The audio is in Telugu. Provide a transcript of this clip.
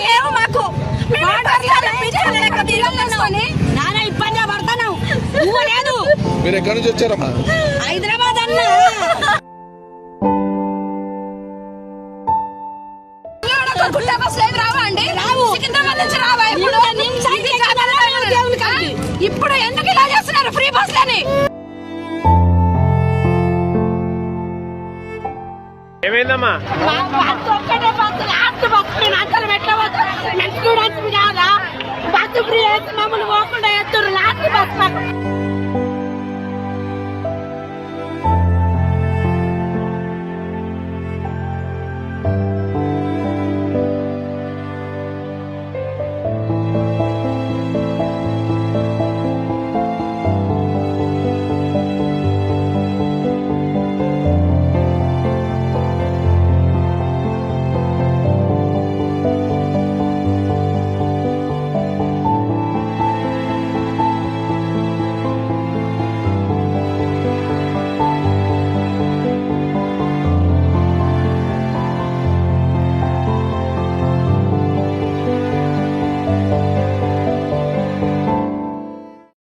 లేవు. నాన్న ఇబ్బంది పడతాను నువ్వు లేదు మీరు ఎక్కడి నుంచి వచ్చారమ్మా హైదరాబాద్ అన్నా బస్సులు ఏవి రావా అండి? సికింద్రాబాద్ నుంచి రావా ఇప్పుడు? ఇప్పుడు ఎందుకు ఇలా చేస్తున్నారు ఫ్రీ బస్సులని ఏమైందమ్మా? కావాలా బస్సు ఫ్రీ అయితే మమ్మల్ని పోకుండా ఎత్తురు లాస్ట్ బస్